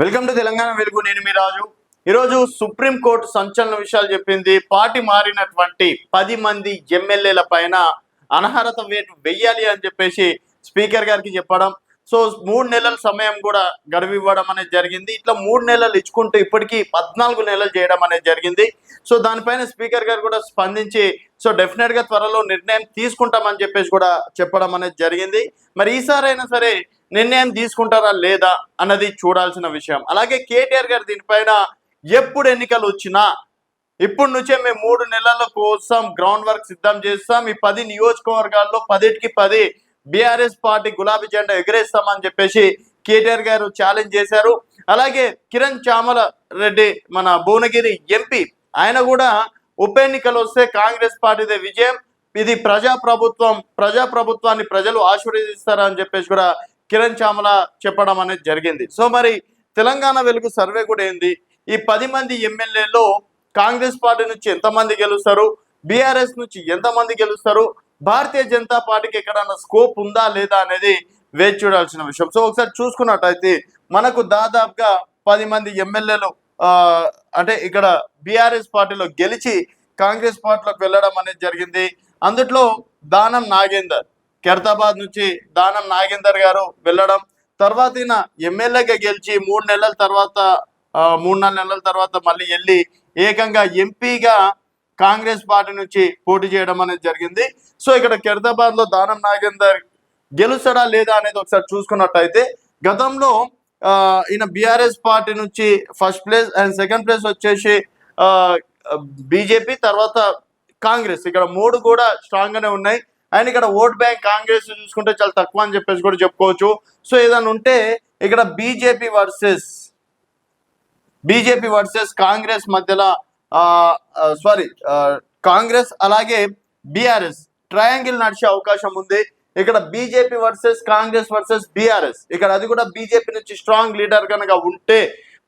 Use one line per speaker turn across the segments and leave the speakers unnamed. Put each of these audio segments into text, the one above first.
Welcome to Telangana వెలుగు నేను మీ రాజు. ఈరోజు సుప్రీంకోర్టు సంచలన విషయాలు చెప్పింది. పార్టీ మారినటువంటి పది మంది ఎమ్మెల్యేల పైన అనర్హత వేటు వెయ్యాలి అని చెప్పేసి స్పీకర్ గారికి చెప్పడం. సో మూడు నెలల సమయం కూడా గడువివ్వడం అనేది జరిగింది. ఇట్లా మూడు నెలలు ఇచ్చుకుంటూ ఇప్పటికీ పద్నాలుగు నెలలు చేయడం అనేది జరిగింది. సో దానిపైన స్పీకర్ గారు కూడా స్పందించి సో డెఫినెట్గా త్వరలో నిర్ణయం తీసుకుంటామని చెప్పేసి కూడా చెప్పడం అనేది జరిగింది. మరి ఈసారైనా సరే నిర్ణయం తీసుకుంటారా లేదా అన్నది చూడాల్సిన విషయం. అలాగే కేటీఆర్ గారు దీనిపైన ఎప్పుడు ఎన్నికలు వచ్చినా ఇప్పటి నుంచే మేము మూడు నెలల కోసం గ్రౌండ్ వర్క్ సిద్ధం చేస్తాం. ఈ పది నియోజకవర్గాల్లో పదిటికి పది బీఆర్ఎస్ పార్టీ గులాబీ జెండా ఎగరేస్తామని చెప్పేసి కేటీఆర్ గారు ఛాలెంజ్ చేశారు. అలాగే కిరణ్ చామల రెడ్డి మన భువనగిరి ఎంపీ ఆయన కూడా ఉప ఎన్నికలు వస్తే కాంగ్రెస్ పార్టీదే విజయం. ఇది ప్రజా ప్రభుత్వం ప్రజా ప్రభుత్వాన్ని ప్రజలు ఆశీర్వదిస్తారని చెప్పేసి కూడా కిరణ్ చామల చెప్పడం అనేది జరిగింది. సో మరి తెలంగాణ వెలుగు సర్వే కూడా ఏంది? ఈ పది మంది ఎమ్మెల్యేలో కాంగ్రెస్ పార్టీ నుంచి ఎంతమంది గెలుస్తారు? బీఆర్ఎస్ నుంచి ఎంతమంది గెలుస్తారు? భారతీయ జనతా పార్టీకి ఎక్కడన్నా స్కోప్ ఉందా లేదా అనేది వేచి చూడాల్సిన విషయం. సో ఒకసారి చూసుకున్నట్టయితే మనకు దాదాపుగా పది మంది ఎమ్మెల్యేలు అంటే ఇక్కడ బీఆర్ఎస్ పార్టీలో గెలిచి కాంగ్రెస్ పార్టీలోకి వెళ్ళడం అనేది జరిగింది. అందుట్లో దానం నాగేందర్ ఖైరతాబాద్ నుంచి దానం నాగేందర్ గారు వెళ్ళడం తర్వాత ఈయన ఎమ్మెల్యేగా గెలిచి మూడు నెలల తర్వాత మూడు నాలుగు నెలల తర్వాత మళ్ళీ వెళ్ళి ఏకంగా ఎంపీగా కాంగ్రెస్ పార్టీ నుంచి పోటీ చేయడం అనేది జరిగింది. సో ఇక్కడ ఖైరతాబాద్లో దానం నాగేందర్ గెలుస్తాడా లేదా అనేది ఒకసారి చూసుకున్నట్టయితే గతంలో ఈయన బీఆర్ఎస్ పార్టీ నుంచి first place and second place వచ్చేసి బీజేపీ తర్వాత కాంగ్రెస్. ఇక్కడ మూడు కూడా స్ట్రాంగ్ గానే ఉన్నాయి. అండ్ ఇక్కడ ఓట్ బ్యాంక్ కాంగ్రెస్ చూసుకుంటే చాలా తక్కువ అని చెప్పేసి కూడా చెప్పుకోవచ్చు. సో ఏదైనా ఉంటే ఇక్కడ BJP versus BJP versus Congress మధ్యలో సారీ కాంగ్రెస్ అలాగే బీఆర్ఎస్ ట్రయాంగిల్ నడిచే అవకాశం ఉంది. ఇక్కడ BJP versus Congress versus BRS ఇక్కడ అది కూడా బీజేపీ నుంచి స్ట్రాంగ్ లీడర్ కనుక ఉంటే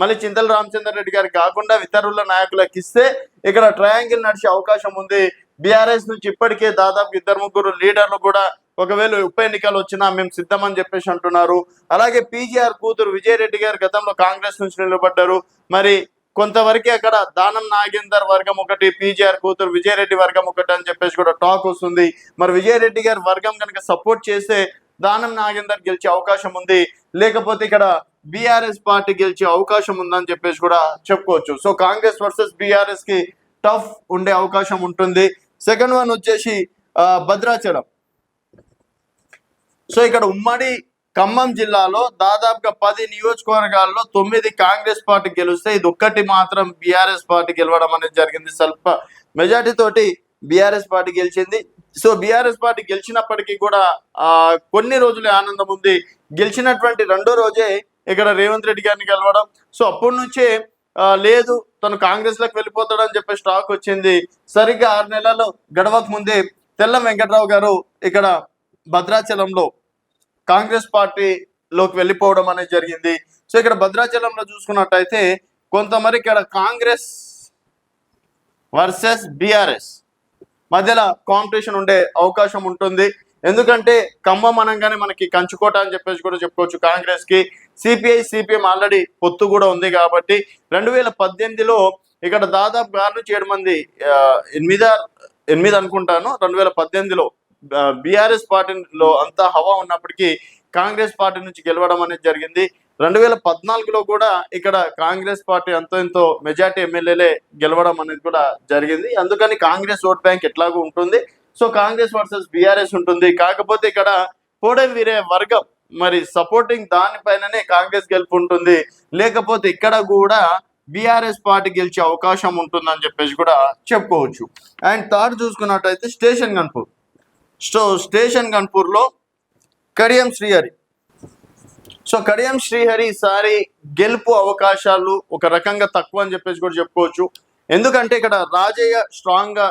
మళ్ళీ చింతల రామచంద్ర రెడ్డి గారికి కాకుండా ఇతరుల నాయకులకు ఇస్తే ఇక్కడ ట్రయాంగిల్ నడిచే అవకాశం ఉంది. బీఆర్ఎస్ నుంచి ఇప్పటికే దాదాపు ఇద్దరు ముగ్గురు లీడర్లు కూడా ఒకవేళ ఉప ఎన్నికలు వచ్చినా మేము సిద్ధమని చెప్పేసి అంటున్నారు. అలాగే పీజీఆర్ కూతురు విజయరెడ్డి గారు గతంలో కాంగ్రెస్ నుంచి నిలబడ్డారు. మరి కొంతవరకే అక్కడ దానం నాగేందర్ వర్గం ఒకటి పీజీఆర్ కూతురు విజయరెడ్డి వర్గం ఒకటి అని చెప్పేసి కూడా టాక్ వస్తుంది. మరి విజయరెడ్డి గారి వర్గం కనుక సపోర్ట్ చేస్తే దానం నాగేందర్ గెలిచే అవకాశం ఉంది. లేకపోతే ఇక్కడ బీఆర్ఎస్ పార్టీ గెలిచే అవకాశం ఉందని చెప్పేసి కూడా చెప్పుకోవచ్చు. సో కాంగ్రెస్ వర్సెస్ బీఆర్ఎస్కి టఫ్ ఉండే అవకాశం ఉంటుంది. సెకండ్ వన్ వచ్చేసి భద్రాచలం. సో ఇక్కడ ఉమ్మడి ఖమ్మం జిల్లాలో దాదాపుగా పది నియోజకవర్గాల్లో తొమ్మిది కాంగ్రెస్ పార్టీ గెలిస్తే ఇది ఒక్కటి మాత్రం బీఆర్ఎస్ పార్టీ గెలవడం అనేది జరిగింది. స్వల్ప మెజార్టీ తోటి బీఆర్ఎస్ పార్టీ గెలిచింది. సో బీఆర్ఎస్ పార్టీ గెలిచినప్పటికీ కూడా ఆ కొన్ని రోజులే ఆనందం ఉంది. గెలిచినటువంటి రెండో రోజే ఇక్కడ రేవంత్ రెడ్డి గారిని గెలవడం సో అప్పటి నుంచే లేదు తను కాంగ్రెస్లోకి వెళ్ళిపోతాడని చెప్పి స్టాక్ వచ్చింది. సరిగ్గా ఆరు నెలలు గడవక ముందే తెల్ల వెంకట్రావు గారు ఇక్కడ భద్రాచలంలో కాంగ్రెస్ పార్టీలోకి వెళ్ళిపోవడం అనేది జరిగింది. సో ఇక్కడ భద్రాచలంలో చూసుకున్నట్టయితే కొంతమంది ఇక్కడ కాంగ్రెస్ వర్సెస్ బీఆర్ఎస్ మధ్యలో కాంపిటీషన్ ఉండే అవకాశం ఉంటుంది. ఎందుకంటే ఖమ్మం అనగానే మనకి కంచుకోట అని చెప్పేసి కూడా చెప్పుకోవచ్చు కాంగ్రెస్కి సిపిఐ సిపిఎం ఆల్రెడీ పొత్తు కూడా ఉంది కాబట్టి రెండు వేల పద్దెనిమిదిలో ఇక్కడ దాదాపు ఆరు నుంచి ఏడు మంది ఎనిమిది ఎనిమిది అనుకుంటాను. రెండు వేల పద్దెనిమిదిలో బీఆర్ఎస్ పార్టీలో అంతా హవా ఉన్నప్పటికీ కాంగ్రెస్ పార్టీ నుంచి గెలవడం అనేది జరిగింది. రెండు వేల పద్నాలుగులో కూడా ఇక్కడ కాంగ్రెస్ పార్టీ ఎంతో ఎంతో మెజార్టీ ఎమ్మెల్యేలే గెలవడం అనేది కూడా జరిగింది. అందుకని కాంగ్రెస్ ఓట్ బ్యాంక్ ఎట్లాగూ ఉంటుంది. సో కాంగ్రెస్ వర్సెస్ బీఆర్ఎస్ ఉంటుంది. కాకపోతే ఇక్కడ పోడం వీరే వర్గం. మరి సపోర్టింగ్ దానిపైననే కాంగ్రెస్ గెలుపు ఉంటుంది లేకపోతే ఇక్కడ కూడా బీఆర్ఎస్ పార్టీ గెలిచే అవకాశం ఉంటుందని చెప్పేసి కూడా చెప్పుకోవచ్చు. అండ్ థర్డ్ చూసుకున్నట్టయితే స్టేషన్ గన్పూర్. సో స్టేషన్ గన్పూర్లో కడియం శ్రీహరి. సో కడియం శ్రీహరి ఈసారి గెలుపు అవకాశాలు ఒక రకంగా తక్కువ అని చెప్పేసి కూడా చెప్పుకోవచ్చు. ఎందుకంటే ఇక్కడ రాజయ్య స్ట్రాంగ్గా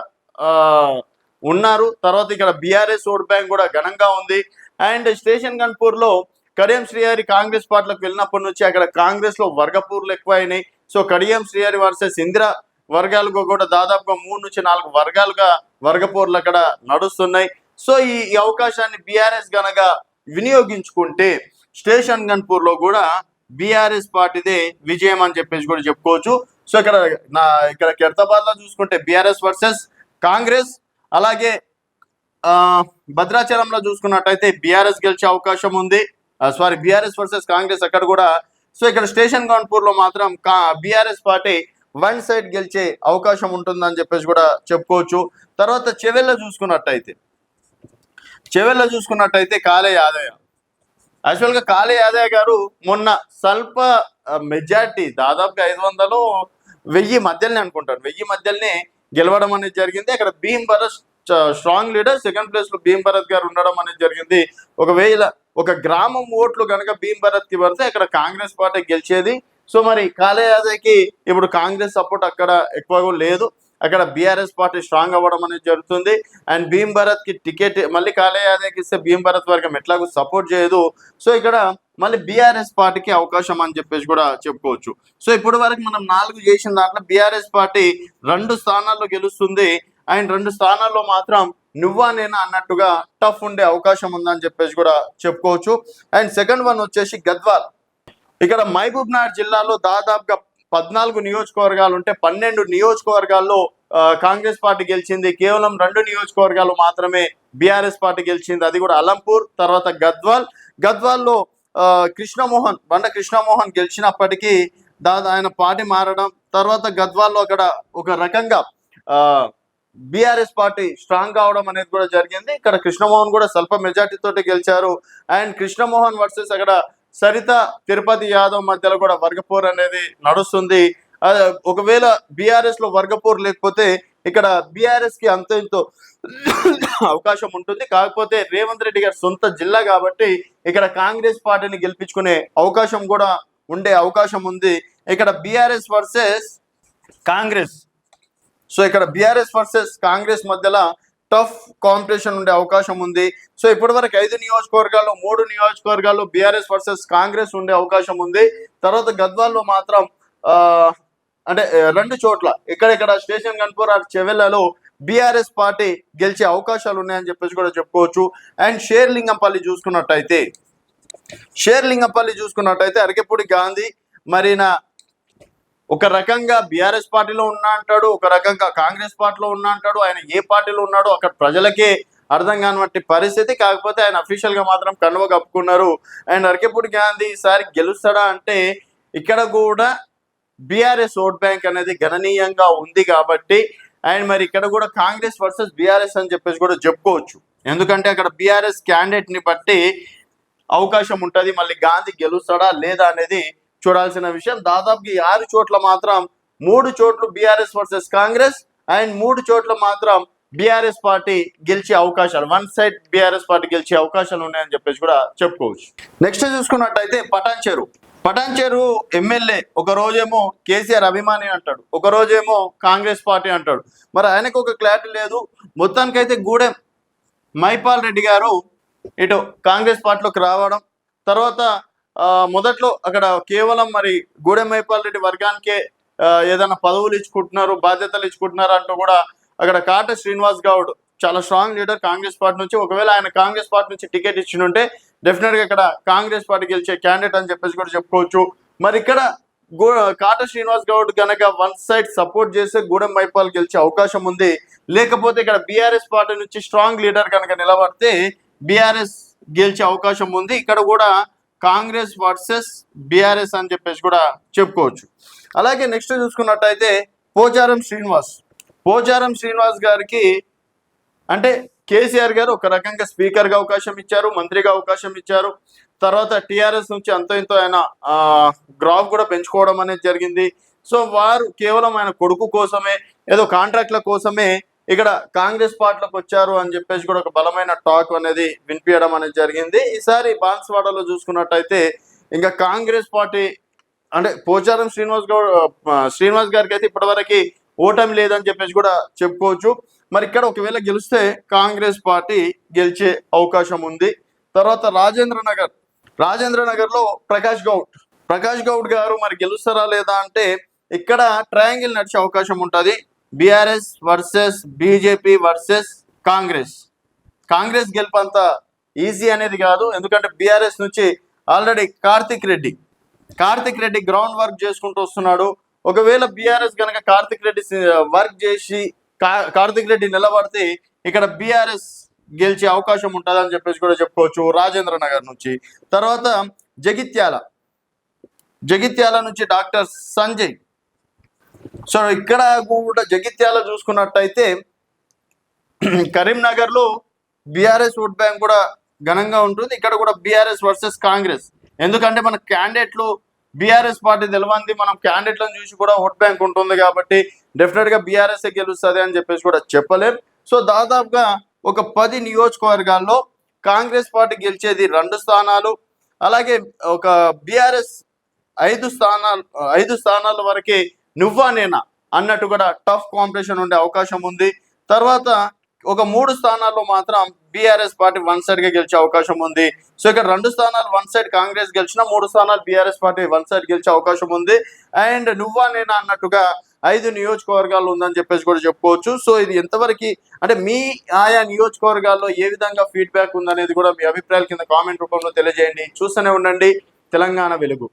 ఉన్నారు. తర్వాత ఇక్కడ బీఆర్ఎస్ ఓట్ బ్యాంక్ కూడా ఘనంగా ఉంది. అండ్ స్టేషన్ గన్పూర్లో కడియం శ్రీహరి కాంగ్రెస్ పార్టీలకు వెళ్ళినప్పటి నుంచి అక్కడ కాంగ్రెస్లో వర్గపూర్లు ఎక్కువైనాయి. సో కడియం శ్రీహరి వర్సెస్ ఇందిరా వర్గాలుగా కూడా దాదాపుగా మూడు నుంచి నాలుగు వర్గాలుగా వర్గపూర్లు అక్కడ నడుస్తున్నాయి. సో ఈ అవకాశాన్ని బీఆర్ఎస్ గనక వినియోగించుకుంటే స్టేషన్ గన్పూర్లో కూడా బీఆర్ఎస్ పార్టీదే విజయం అని చెప్పేసి కూడా చెప్పుకోవచ్చు. సో ఇక్కడ నా ఇక్కడ కెర్తాబాద్లో చూసుకుంటే బీఆర్ఎస్ వర్సెస్ కాంగ్రెస్ అలాగే భద్రాచలంలో చూసుకున్నట్టయితే బీఆర్ఎస్ గెలిచే అవకాశం ఉంది. సారీ బీఆర్ఎస్ వర్సెస్ కాంగ్రెస్ అక్కడ కూడా. సో ఇక్కడ స్టేషన్ గౌన్పూర్లో మాత్రం బీఆర్ఎస్ పార్టీ వన్ సైడ్ గెలిచే అవకాశం ఉంటుందని చెప్పేసి కూడా చెప్పుకోవచ్చు. తర్వాత చెవెల్లో చూసుకున్నట్టయితే. చెవెల్లో చూసుకున్నట్టయితే కాలే యాదయ్య. యాక్చువల్గా కాళీ యాదయ్య గారు మొన్న స్వల్ప మెజార్టీ దాదాపుగా ఐదు వందలు వెయ్యి మధ్యలోనే అనుకుంటాను. వెయ్యి మధ్యలోనే గెలవడం అనేది జరిగింది. అక్కడ Bhim Bharat strong leader second ప్లేస్లో భీమ్ భరత్ గారు ఉండడం అనేది జరిగింది. ఒకవేళ ఒక గ్రామం ఓట్లు కనుక భీమ్ భరత్కి పడితే అక్కడ కాంగ్రెస్ పార్టీ గెలిచేది. సో మరి కాళయాదకి ఇప్పుడు కాంగ్రెస్ సపోర్ట్ అక్కడ ఎక్కువగా లేదు. అక్కడ బీఆర్ఎస్ పార్టీ స్ట్రాంగ్ అవ్వడం అనేది జరుగుతుంది. అండ్ భీమ్ భరత్కి టికెట్ మళ్ళీ కాళయాదకి ఇస్తే భీమ్ భరత్ వర్గం ఎట్లాగో సపోర్ట్ చేయదు. సో ఇక్కడ మళ్ళీ బీఆర్ఎస్ పార్టీకి అవకాశం అని చెప్పేసి కూడా చెప్పుకోవచ్చు. సో ఇప్పటి వరకు మనం నాలుగు చేసిన దాంట్లో బీఆర్ఎస్ పార్టీ రెండు స్థానాల్లో గెలుస్తుంది. అండ్ రెండు స్థానాల్లో మాత్రం నువ్వా నేనా అన్నట్టుగా టఫ్ ఉండే అవకాశం ఉందని చెప్పేసి కూడా చెప్పుకోవచ్చు. అండ్ సెకండ్ వన్ వచ్చేసి గద్వాల్. ఇక్కడ మహబూబ్ నగర్ జిల్లాలో దాదాపుగా పద్నాలుగు నియోజకవర్గాలు ఉంటే పన్నెండు నియోజకవర్గాల్లో కాంగ్రెస్ పార్టీ గెలిచింది. కేవలం రెండు నియోజకవర్గాలు మాత్రమే బీఆర్ఎస్ పార్టీ గెలిచింది. అది కూడా అలంపూర్ తర్వాత గద్వాల్. గద్వాల్లో ఆ, కృష్ణమోహన్ బండ కృష్ణమోహన్ గెలిచినప్పటికీ దాదా ఆయన పార్టీ మారడం తర్వాత గద్వాల్లో అక్కడ ఒక రకంగా ఆ బీఆర్ఎస్ పార్టీ స్ట్రాంగ్ కావడం అనేది కూడా జరిగింది. ఇక్కడ కృష్ణమోహన్ కూడా స్వల్ప మెజార్టీ గెలిచారు. అండ్ కృష్ణమోహన్ వర్సెస్ అక్కడ సరిత తిరుపతి యాదవ్ మధ్యలో కూడా వర్గపూర్ అనేది నడుస్తుంది. ఒకవేళ బీఆర్ఎస్లో వర్గపూర్ లేకపోతే ఇక్కడ బీఆర్ఎస్కి అంత ఎంతో అవకాశం ఉంటుంది. కాకపోతే రేవంత్ రెడ్డి గారి సొంత జిల్లా కాబట్టి ఇక్కడ కాంగ్రెస్ పార్టీని గెలిపించుకునే అవకాశం కూడా ఉండే అవకాశం ఉంది. ఇక్కడ బీఆర్ఎస్ వర్సెస్ కాంగ్రెస్ సో ఇక్కడ బీఆర్ఎస్ వర్సెస్ కాంగ్రెస్ మధ్యలో టఫ్ కాంపిటీషన్ ఉండే అవకాశం ఉంది. సో ఇప్పటి వరకు ఐదు నియోజకవర్గాల్లో మూడు నియోజకవర్గాల్లో బీఆర్ఎస్ వర్సెస్ కాంగ్రెస్ ఉండే అవకాశం ఉంది. తర్వాత గద్వాల్లో మాత్రం ఆ, అంటే రెండు చోట్ల ఇక్కడిక్కడ స్టేషన్ కన్పూర్ ఆర్ చెవెళ్ళలో బీఆర్ఎస్ పార్టీ గెలిచే అవకాశాలు ఉన్నాయని చెప్పేసి కూడా చెప్పుకోవచ్చు. అండ్ షేర్లింగంపల్లి చూసుకున్నట్టయితే షేర్లింగంపల్లి చూసుకున్నట్టయితే అరకెపూడి గాంధీ మరిన ఒక రకంగా బీఆర్ఎస్ పార్టీలో ఉన్నా అంటాడు ఒక రకంగా కాంగ్రెస్ పార్టీలో ఉన్నా అంటాడు ఆయన ఏ పార్టీలో ఉన్నాడో అక్కడ ప్రజలకే అర్థం కానివంటి పరిస్థితి. కాకపోతే ఆయన అఫీషియల్గా మాత్రం కనువ కప్పుకున్నారు. అండ్ అరకేపూడి గాంధీ ఈసారి గెలుస్తాడా అంటే ఇక్కడ కూడా బీఆర్ఎస్ ఓట్ బ్యాంక్ అనేది గణనీయంగా ఉంది కాబట్టి అండ్ మరి ఇక్కడ కూడా కాంగ్రెస్ వర్సెస్ బీఆర్ఎస్ అని చెప్పేసి కూడా చెప్పుకోవచ్చు. ఎందుకంటే అక్కడ బీఆర్ఎస్ క్యాండిడేట్ని బట్టి అవకాశం ఉంటుంది. మళ్ళీ గాంధీ గెలుస్తాడా లేదా అనేది చూడాల్సిన విషయం. దాదాపుగా ఆరు చోట్ల మాత్రం మూడు చోట్ల బీఆర్ఎస్ వర్సెస్ కాంగ్రెస్ అండ్ మూడు చోట్ల మాత్రం బీఆర్ఎస్ పార్టీ గెలిచే అవకాశాలు. వన్ సైడ్ బీఆర్ఎస్ పార్టీ గెలిచే అవకాశాలు ఉన్నాయని చెప్పేసి కూడా చెప్పుకోవచ్చు. నెక్స్ట్ చూసుకున్నట్టయితే పటాన్ పటాన్చేరు పటాన్ ఎమ్మెల్యే. ఒక రోజేమో కేసీఆర్ అభిమాని అంటాడు. ఒక రోజేమో కాంగ్రెస్ పార్టీ అంటాడు. మరి ఆయనకు ఒక క్లారిటీ లేదు. మొత్తానికైతే గూడెం మైపాల్ రెడ్డి గారు ఇటు కాంగ్రెస్ పార్టీలోకి రావడం తర్వాత మొదట్లో అక్కడ కేవలం మరి గూడెం మైపాల్ రెడ్డి వర్గానికే ఏదైనా పదవులు ఇచ్చుకుంటున్నారు బాధ్యతలు ఇచ్చుకుంటున్నారు అంటూ కూడా అక్కడ కాట శ్రీనివాస్ గౌడ్ చాలా స్ట్రాంగ్ లీడర్ కాంగ్రెస్ పార్టీ నుంచి. ఒకవేళ ఆయన కాంగ్రెస్ పార్టీ నుంచి టికెట్ ఇచ్చినుంటే డెఫినెట్గా ఇక్కడ కాంగ్రెస్ పార్టీ గెలిచే క్యాండిడేట్ అని చెప్పేసి కూడా చెప్పుకోవచ్చు. మరి ఇక్కడ కాట శ్రీనివాస్ గౌడ్ కనుక వన్ సైడ్ సపోర్ట్ చేస్తే గూడెం మైపాల్ గెలిచే అవకాశం ఉంది. లేకపోతే ఇక్కడ బీఆర్ఎస్ పార్టీ నుంచి స్ట్రాంగ్ లీడర్ కనుక నిలబడితే బీఆర్ఎస్ గెలిచే అవకాశం ఉంది. ఇక్కడ కూడా కాంగ్రెస్ వర్సెస్ బీఆర్ఎస్ అని చెప్పేసి కూడా చెప్పుకోవచ్చు. అలాగే నెక్స్ట్ చూసుకున్నట్టయితే పోచారం శ్రీనివాస్. పోచారం శ్రీనివాస్ గారికి అంటే కేసీఆర్ గారు ఒక రకంగా స్పీకర్గా అవకాశం ఇచ్చారు మంత్రిగా అవకాశం ఇచ్చారు. తర్వాత టీఆర్ఎస్ నుంచి అంతో ఇంతో ఆయన గ్రాఫ్ కూడా పెంచుకోవడం అనేది జరిగింది. సో వారు కేవలం ఆయన కొడుకు కోసమే ఏదో కాంట్రాక్ట్ల కోసమే ఇక్కడ కాంగ్రెస్ పార్టీలోకి వచ్చారు అని చెప్పేసి కూడా ఒక బలమైన టాక్ అనేది వినిపించడం అనేది జరిగింది. ఈసారి బాన్స్వాడలో చూసుకున్నట్టయితే ఇంకా కాంగ్రెస్ పార్టీ అంటే పోచారం శ్రీనివాస్ గౌడ్ శ్రీనివాస్ గారికి అయితే ఇప్పటివరకు ఓటమి లేదని చెప్పేసి కూడా చెప్పుకోవచ్చు. మరి ఇక్కడ ఒకవేళ గెలిస్తే కాంగ్రెస్ పార్టీ గెలిచే అవకాశం ఉంది. తర్వాత రాజేంద్ర నగర్. రాజేంద్ర నగర్లో ప్రకాష్ గౌడ్. ప్రకాష్ గౌడ్ గారు మరి గెలుస్తారా లేదా అంటే ఇక్కడ ట్రయాంగిల్ నడిచే అవకాశం ఉంటుంది. BRS versus BJP versus Congress. Congress గెలుపు అంత ఈజీ అనేది కాదు. ఎందుకంటే బీఆర్ఎస్ నుంచి already Karthik Reddy. Karthik Reddy ground work చేసుకుంటూ వస్తున్నాడు. ఒకవేళ బీఆర్ఎస్ కనుక కార్తిక్ రెడ్డి వర్క్ చేసి కా- కార్తిక్ రెడ్డి నిలబడితే ఇక్కడ బీఆర్ఎస్ గెలిచే అవకాశం ఉంటుందని చెప్పేసి కూడా చెప్పుకోవచ్చు రాజేంద్ర నగర్ నుంచి. తర్వాత జగిత్యాల. జగిత్యాల నుంచి డాక్టర్ సంజయ్. సో ఇక్కడ కూడా జగిత్యాల చూసుకున్నట్టయితే కరీంనగర్లో బీఆర్ఎస్ ఓట్ బ్యాంక్ కూడా ఘనంగా ఉంటుంది. ఇక్కడ కూడా బీఆర్ఎస్ వర్సెస్ కాంగ్రెస్. ఎందుకంటే మన క్యాండిడేట్లు బీఆర్ఎస్ పార్టీ తెలవంది. మనం క్యాండిడేట్లను చూసి కూడా ఓట్ బ్యాంక్ ఉంటుంది కాబట్టి డెఫినెట్గా బీఆర్ఎస్ గెలుస్తుంది అని చెప్పేసి కూడా చెప్పలేం. సో దాదాపుగా ఒక పది నియోజకవర్గాల్లో కాంగ్రెస్ పార్టీ గెలిచేది రెండు స్థానాలు. అలాగే ఒక బీఆర్ఎస్ ఐదు స్థానాలు ఐదు స్థానాల వరకే నువ్వా నేనా? అన్నట్టు కూడా టఫ్ కాంపిటీషన్ ఉండే అవకాశం ఉంది. తర్వాత ఒక మూడు స్థానాల్లో మాత్రం బీఆర్ఎస్ పార్టీ వన్ సైడ్గా గెలిచే అవకాశం ఉంది. సో ఇక్కడ రెండు స్థానాలు వన్ సైడ్ కాంగ్రెస్ గెలిచిన మూడు స్థానాలు బీఆర్ఎస్ పార్టీ వన్ సైడ్ గెలిచే అవకాశం ఉంది. అండ్ నువ్వా నేనా అన్నట్టుగా ఐదు నియోజకవర్గాలు ఉందని చెప్పేసి కూడా చెప్పుకోవచ్చు. సో ఇది ఎంతవరకు అంటే మీ ఆయా నియోజకవర్గాల్లో ఏ విధంగా ఫీడ్బ్యాక్ ఉందనేది కూడా మీ అభిప్రాయాల కింద కామెంట్ రూపంలో తెలియజేయండి. చూస్తూనే ఉండండి. తెలంగాణ వెలుగు.